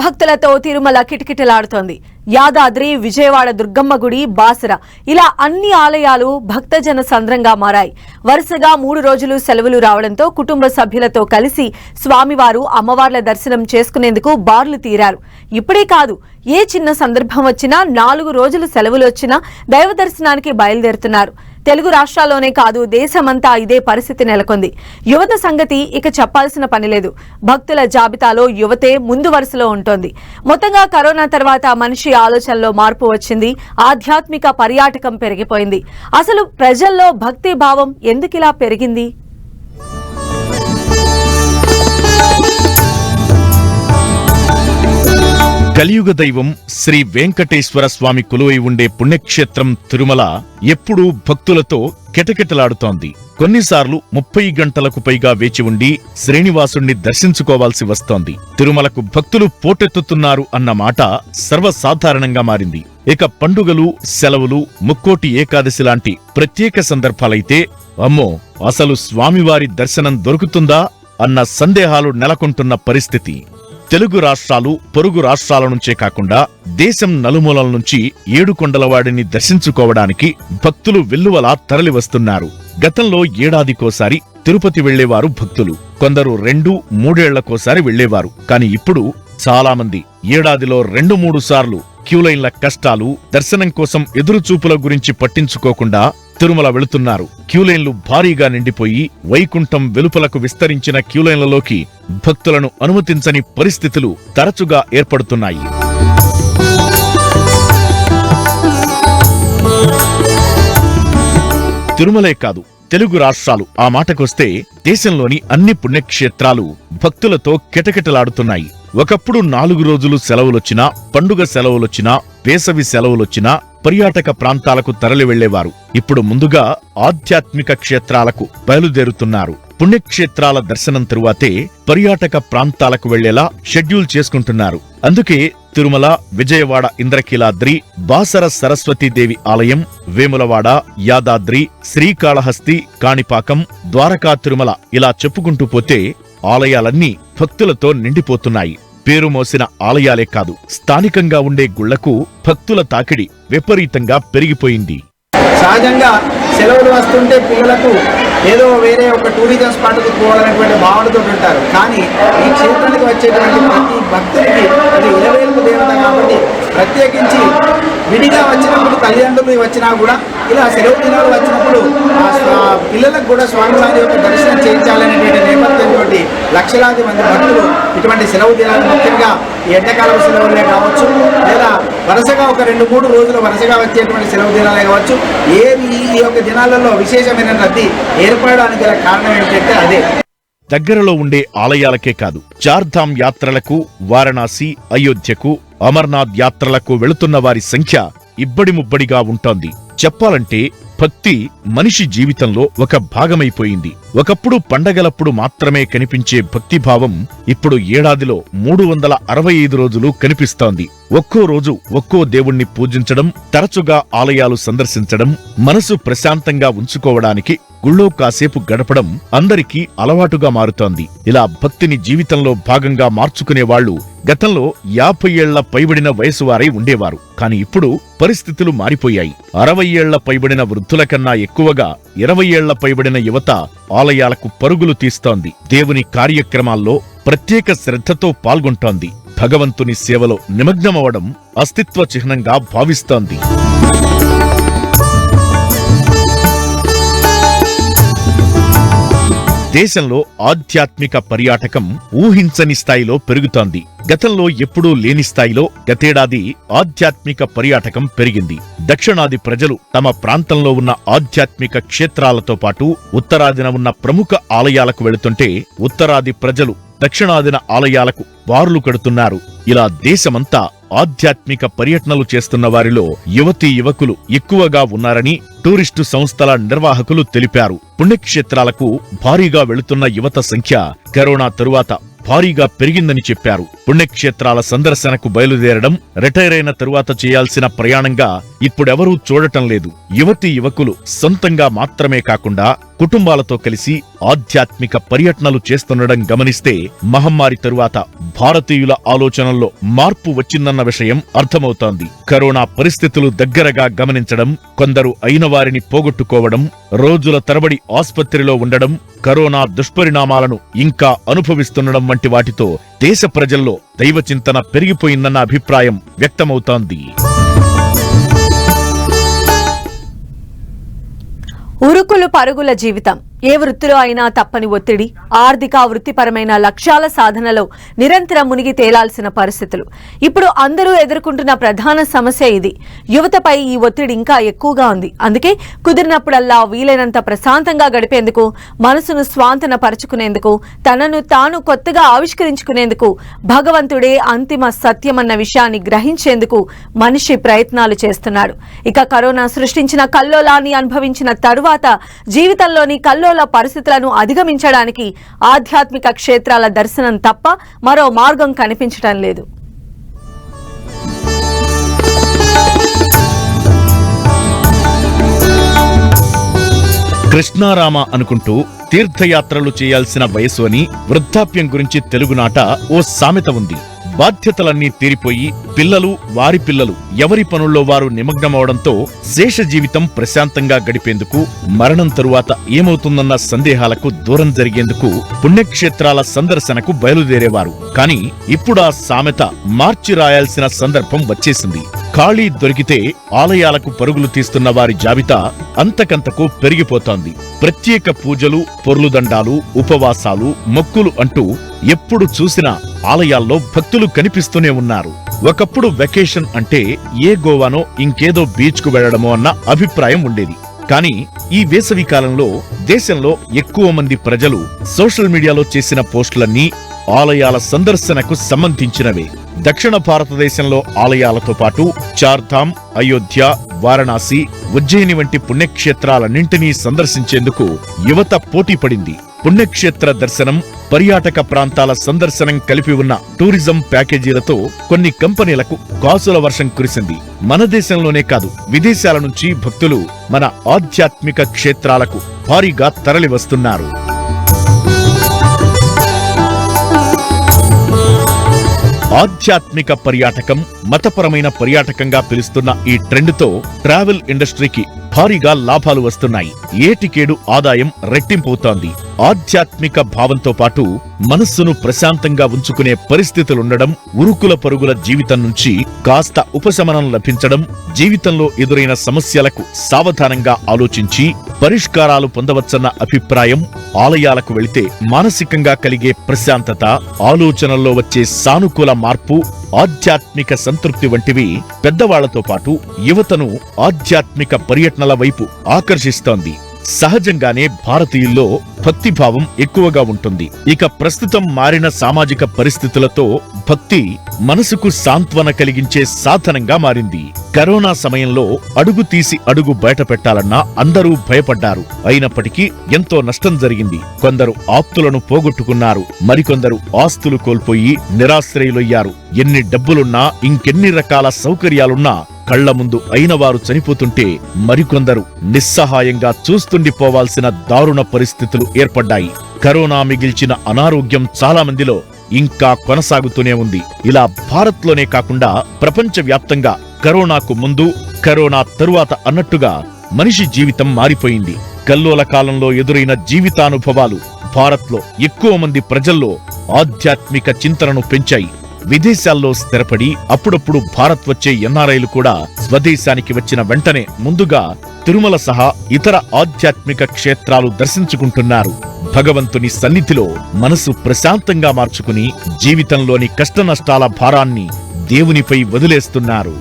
భక్తులతో తిరుమల కిటకిటలాడుతోంది. యాదాద్రి విజయవాడ దుర్గమ్మ గుడి బాసర. ఇలా అన్ని ఆలయాలు భక్తజన సంద్రంగా మారాయి. వరుసగా మూడు రోజులు సెలవులు రావడంతో కుటుంబ సభ్యులతో కలిసి స్వామివారు అమ్మవార్ల దర్శనం చేసుకునేందుకు బార్లు తీరారు. ఇప్పుడే కాదు ఏ చిన్న సందర్భం వచ్చినా నాలుగు రోజులు సెలవులు వచ్చినా దైవ దర్శనానికి బయలుదేరుతున్నారు. తెలుగు రాష్ట్రాల్లోనే కాదు దేశమంతా ఇదే పరిస్థితి నెలకొంది. యువత సంగతి ఇక చెప్పాల్సిన పని లేదు. భక్తుల జాబితాలో యువతే ముందు వరుసలో ఉంటోంది. మొత్తంగా కరోనా తర్వాత మనిషి ఆలోచనలో మార్పు వచ్చింది. ఆధ్యాత్మిక పర్యాటకం పెరిగిపోయింది. అసలు ప్రజల్లో భక్తి భావం ఎందుకిలా పెరిగింది? కలియుగ దైవం శ్రీ వెంకటేశ్వర స్వామి కొలువై ఉండే పుణ్యక్షేత్రం తిరుమల ఎప్పుడూ భక్తులతో కిటకిటలాడుతోంది. కొన్నిసార్లు ముప్పై గంటలకు పైగా వేచి ఉండి శ్రీనివాసుణ్ణి దర్శించుకోవాల్సి వస్తోంది. తిరుమలకు భక్తులు పోటెత్తుతున్నారు అన్న మాట సర్వసాధారణంగా మారింది. ఇక పండుగలు సెలవులు ముక్కోటి ఏకాదశి లాంటి ప్రత్యేక సందర్భాలైతే అమ్మో అసలు స్వామివారి దర్శనం దొరుకుతుందా అన్న సందేహాలు నెలకొంటున్న పరిస్థితి. తెలుగు రాష్ట్రాలు పొరుగు రాష్ట్రాల నుంచే కాకుండా దేశం నలుమూలల నుంచి ఏడుకొండలవాడిని దర్శించుకోవడానికి భక్తులు వెల్లువలా తరలివస్తున్నారు. గతంలో ఏడాదికోసారి తిరుపతి వెళ్ళేవారు భక్తులు. కొందరు రెండు మూడేళ్ళకోసారి వెళ్ళేవారు కాని ఇప్పుడు చాలామంది ఏడాదిలో రెండు మూడు సార్లు క్యూలైన్ల కష్టాలు దర్శనం కోసం ఎదురుచూపుల గురించి పట్టించుకోకుండా తిరుమల వెళుతున్నారు. క్యూలైన్లు భారీగా నిండిపోయి వైకుంఠం వెలుపలకు విస్తరించిన క్యూలైన్లలోకి భక్తులను అనుమతించని పరిస్థితులు తరచుగా ఏర్పడుతున్నాయి. తిరుమలే కాదు తెలుగు రాష్ట్రాలు. ఆ మాటకొస్తే దేశంలోని అన్ని పుణ్యక్షేత్రాలు భక్తులతో కిటకిటలాడుతున్నాయి. ఒకప్పుడు నాలుగు రోజులు సెలవులొచ్చినా పండుగ సెలవులొచ్చినా వేసవి సెలవులొచ్చినా పర్యాటక ప్రాంతాలకు తరలి వెళ్ళేవారు. ఇప్పుడు ముందుగా ఆధ్యాత్మిక క్షేత్రాలకు బయలుదేరుతున్నారు. పుణ్యక్షేత్రాల దర్శనం తరువాతే పర్యాటక ప్రాంతాలకు వెళ్ళేలా షెడ్యూల్ చేసుకుంటున్నారు. అందుకే తిరుమల విజయవాడ ఇంద్రకీలాద్రి బాసర సరస్వతీదేవి ఆలయం వేములవాడ యాదాద్రి శ్రీకాళహస్తి కాణిపాకం ద్వారకా తిరుమల ఇలా చెప్పుకుంటూ పోతే ఆలయాలన్నీ భక్తులతో నిండిపోతున్నాయి. పేరు మోసిన ఆలయాలే కాదు స్థానికంగా ఉండే గుళ్ళకు భక్తుల తాకిడి విపరీతంగా పెరిగిపోయింది. సహజంగా సెలవులు వస్తుంటే పిల్లలకు ఏదో వేరే ఒక టూరిజం స్పాట్కి పోవాలనేటువంటి భావనతో ఉంటారు. కానీ ఈ క్షేత్రానికి వచ్చేటువంటి ప్రతి భక్తుడికి ఇది ఇరవేలకు దేవత కాబట్టి ప్రత్యేకించి విడిగా వచ్చినప్పుడు తల్లిదండ్రులు వచ్చినా కూడా ఇలా సెలవు దినాలు వచ్చినప్పుడు పిల్లలకు కూడా స్వామివారి యొక్క దర్శనం చేయించాలనేటువంటి నేపథ్యంతో లక్షలాది మంది భక్తులు ఇటువంటి సెలవు దినాలు ముఖ్యంగా ఈ ఎండాకాలం సెలవులే కావచ్చు లేదా వరుసగా ఒక రెండు మూడు రోజులు వరుసగా వచ్చేటువంటి సెలవు దినాలే కావచ్చు ఏవి ఈ యొక్క దినాలలో విశేషమైన రద్దీ ఏర్పడడానికి గల కారణం ఏంటంటే అదే. దగ్గరలో ఉండే ఆలయాలకే కాదు చార్ధామ్ యాత్రలకు వారణాసి అయోధ్యకు అమర్నాథ్ యాత్రలకు వెళుతున్న వారి సంఖ్య ఇబ్బడి ముబ్బడిగా ఉంటోంది. చెప్పాలంటే భక్తి మనిషి జీవితంలో ఒక భాగమైపోయింది. ఒకప్పుడు పండగలప్పుడు మాత్రమే కనిపించే భక్తిభావం ఇప్పుడు ఏడాదిలో మూడు వందల అరవై ఐదు రోజులు కనిపిస్తోంది. ఒక్కో రోజు ఒక్కో దేవుణ్ణి పూజించడం తరచుగా ఆలయాలు సందర్శించడం మనసు ప్రశాంతంగా ఉంచుకోవడానికి గుళ్ళో కాసేపు గడపడం అందరికీ అలవాటుగా మారుతోంది. ఇలా భక్తిని జీవితంలో భాగంగా మార్చుకునే వాళ్ళు గతంలో యాభై ఏళ్ళ పైబడిన వయసు వారై ఉండేవారు. కాని ఇప్పుడు పరిస్థితులు మారిపోయాయి. అరవై ఏళ్ళ పైబడిన వృద్ధుల కన్నా ఎక్కువగా ఇరవై ఏళ్ళ పైబడిన యువత ఆలయాలకు పరుగులు తీస్తోంది. దేవుని కార్యక్రమాల్లో ప్రత్యేక శ్రద్ధతో పాల్గొంటోంది. భగవంతుని సేవలో నిమగ్నమవడం అస్తిత్వ చిహ్నంగా భావిస్తోంది. దేశంలో ఆధ్యాత్మిక పర్యాటకం ఊహించని స్థాయిలో పెరుగుతోంది. గతంలో ఎప్పుడూ లేని స్థాయిలో గతేడాది ఆధ్యాత్మిక పర్యాటకం పెరిగింది. దక్షిణాది ప్రజలు తమ ప్రాంతంలో ఉన్న ఆధ్యాత్మిక క్షేత్రాలతో పాటు ఉత్తరాదిన ఉన్న ప్రముఖ ఆలయాలకు వెళుతుంటే ఉత్తరాది ప్రజలు దక్షిణాదిన ఆలయాలకు బారులు కడుతున్నారు. ఇలా దేశమంతా ఆధ్యాత్మిక పర్యటనలు చేస్తున్న వారిలో యువతీ యువకులు ఎక్కువగా ఉన్నారని టూరిస్టు సంస్థల నిర్వాహకులు తెలిపారు. పుణ్యక్షేత్రాలకు భారీగా వెళుతున్న యువత సంఖ్య కరోనా తరువాత భారీగా పెరిగిందని చెప్పారు. పుణ్యక్షేత్రాల సందర్శనకు బయలుదేరడం రిటైర్ అయిన తరువాత చేయాల్సిన ప్రయాణంగా ఇప్పుడెవరూ చూడటం లేదు. యువతీ యువకులు సొంతంగా మాత్రమే కాకుండా కుటుంబాలతో కలిసి ఆధ్యాత్మిక పర్యటనలు చేస్తుండడం గమనిస్తే మహమ్మారి తరువాత భారతీయుల ఆలోచనల్లో మార్పు వచ్చిందన్న విషయం అర్థమవుతోంది. కరోనా పరిస్థితులు దగ్గరగా గమనించడం కొందరు అయిన వారిని పోగొట్టుకోవడం రోజుల తరబడి ఆస్పత్రిలో ఉండడం కరోనా దుష్పరిణామాలను ఇంకా అనుభవిస్తుండడం వంటి వాటితో దేశ ప్రజల్లో దైవ చింతన పెరిగిపోయిందన్న అభిప్రాయం వ్యక్తమవుతోంది. ఉరుకులు పరుగుల జీవితం. ఏ వృత్తిలో అయినా తప్పని ఒత్తిడి ఆర్థిక వృత్తిపరమైన లక్ష్యాల సాధనలో నిరంతరం మునిగి తేలాల్సిన పరిస్థితులు. ఇప్పుడు అందరూ ఎదుర్కొంటున్న ప్రధాన సమస్య ఇది. యువతపై ఈ ఒత్తిడి ఇంకా ఎక్కువగా ఉంది. అందుకే కుదిరినప్పుడల్లా వీలైనంత ప్రశాంతంగా గడిపేందుకు మనసును స్వాంతన పరుచుకునేందుకు తనను తాను కొత్తగా ఆవిష్కరించుకునేందుకు భగవంతుడే అంతిమ సత్యమన్న విషయాన్ని గ్రహించేందుకు మనిషి ప్రయత్నాలు చేస్తున్నాడు. ఇక కరోనా సృష్టించిన కల్లోలాన్ని అనుభవించిన తరువాత జీవితంలోని కల్లోల పరిస్థితులను అధిగమించడానికి ఆధ్యాత్మిక క్షేత్రాల దర్శనం తప్ప మరో మార్గం కనిపించడం లేదు. కృష్ణారామ అనుకుంటూ తీర్థయాత్రలు చేయాల్సిన వయసు అని వృద్ధాప్యం గురించి తెలుగునాట ఓ సామెత ఉంది. బాధ్యతలన్నీ తీరిపోయి పిల్లలు వారి పిల్లలు ఎవరి పనుల్లో వారు నిమగ్నమవడంతో శేష జీవితం ప్రశాంతంగా గడిపేందుకు మరణం తరువాత ఏమవుతుందన్న సందేహాలకు దూరం జరిగేందుకు పుణ్యక్షేత్రాల సందర్శనకు బయలుదేరేవారు. కాని ఇప్పుడు ఆ సామెత మార్చి రాయాల్సిన సందర్భం వచ్చేసింది. ఖాళీ దొరికితే ఆలయాలకు పరుగులు తీస్తున్న వారి జాబితా అంతకంతకు పెరిగిపోతోంది. ప్రత్యేక పూజలు పొర్లుదండాలు ఉపవాసాలు మొక్కులు అంటూ ఎప్పుడు చూసినా ఆలయాల్లో భక్తులు కనిపిస్తూనే ఉన్నారు. ఒకప్పుడు వెకేషన్ అంటే ఏ గోవానో ఇంకేదో బీచ్కు వెళ్ళడమో అన్న అభిప్రాయం ఉండేది. కానీ ఈ వేసవి కాలంలో దేశంలో ఎక్కువ మంది ప్రజలు సోషల్ మీడియాలో చేసిన పోస్టులన్నీ ఆలయాల సందర్శనకు సంబంధించినవే. దక్షిణ భారతదేశంలో ఆలయాలతో పాటు చార్ధామ్ అయోధ్య వారణాసి ఉజ్జయిని వంటి పుణ్యక్షేత్రాలన్నింటినీ సందర్శించేందుకు యువత పోటీ పడింది పుణ్యక్షేత్ర దర్శనం పర్యాటక ప్రాంతాల సందర్శనం కలిపి ఉన్న టూరిజం ప్యాకేజీలతో కొన్ని కంపెనీలకు కాసుల వర్షం కురిసింది. మన దేశంలోనే కాదు విదేశాల నుంచి భక్తులు మన ఆధ్యాత్మిక క్షేత్రాలకు భారీగా తరలివస్తున్నారు. ఆధ్యాత్మిక పర్యాటకం మతపరమైన పర్యాటకంగా పిలుస్తున్న ఈ ట్రెండ్తో ట్రావెల్ ఇండస్ట్రీకి భారీగా లాభాలు వస్తున్నాయి. ఏటికేడు ఆదాయం రెట్టింపవుతోంది. ఆధ్యాత్మిక భావంతో పాటు మనస్సును ప్రశాంతంగా ఉంచుకునే పరిస్థితులుండడం ఉరుకుల పరుగుల జీవితం నుంచి కాస్త ఉపశమనం లభించడం జీవితంలో ఎదురైన సమస్యలకు సావధానంగా ఆలోచించి పరిష్కారాలు పొందవచ్చన్న అభిప్రాయం ఆలయాలకు వెళితే మానసికంగా కలిగే ప్రశాంతత ఆలోచనల్లో వచ్చే సానుకూల మార్పు ఆధ్యాత్మిక సంతృప్తి వంటివి పెద్దవాళ్ళతో పాటు యువతను ఆధ్యాత్మిక పర్యటనల వైపు ఆకర్షిస్తోంది. సహజంగానే భారతీయుల్లో భక్తిభావం ఎక్కువగా ఉంటుంది. ఇక ప్రస్తుతం మారిన సామాజిక పరిస్థితులతో భక్తి మనసుకు సాంత్వన కలిగించే సాధనంగా మారింది. కరోనా సమయంలో అడుగు తీసి అడుగు బయట పెట్టాలన్నా అందరూ భయపడ్డారు. అయినప్పటికీ ఎంతో నష్టం జరిగింది. కొందరు ఆప్తులను పోగొట్టుకున్నారు. మరికొందరు ఆస్తులు కోల్పోయి నిరాశ్రయులయ్యారు. ఎన్ని డబ్బులున్నా ఇంకెన్ని రకాల సౌకర్యాలున్నా కళ్ళ ముందు అయినవారు చనిపోతుంటే మరికొందరు నిస్సహాయంగా చూస్తుండిపోవాల్సిన దారుణ పరిస్థితులు ఏర్పడ్డాయి. కరోనా మిగిల్చిన అనారోగ్యం చాలా మందిలో ఇంకా కొనసాగుతూనే ఉంది. ఇలా భారత్లోనే కాకుండా ప్రపంచవ్యాప్తంగా కరోనాకు ముందు కరోనా తరువాత అన్నట్టుగా మనిషి జీవితం మారిపోయింది. కల్లోల కాలంలో ఎదురైన జీవితానుభవాలు భారత్లో ఎక్కువ మంది ప్రజల్లో ఆధ్యాత్మిక చింతనను పెంచాయి. విదేశాల్లో స్థిరపడి అప్పుడప్పుడు భారత్ వచ్చే ఎన్ఆర్ఐలు కూడా స్వదేశానికి వచ్చిన వెంటనే ముందుగా తిరుమల సహా ఇతర ఆధ్యాత్మిక క్షేత్రాలు దర్శించుకుంటున్నారు. భగవంతుని సన్నిధిలో మనసు ప్రశాంతంగా మార్చుకుని జీవితంలోని కష్టనష్టాల భారాన్ని దేవునిపై వదిలేస్తున్నారు.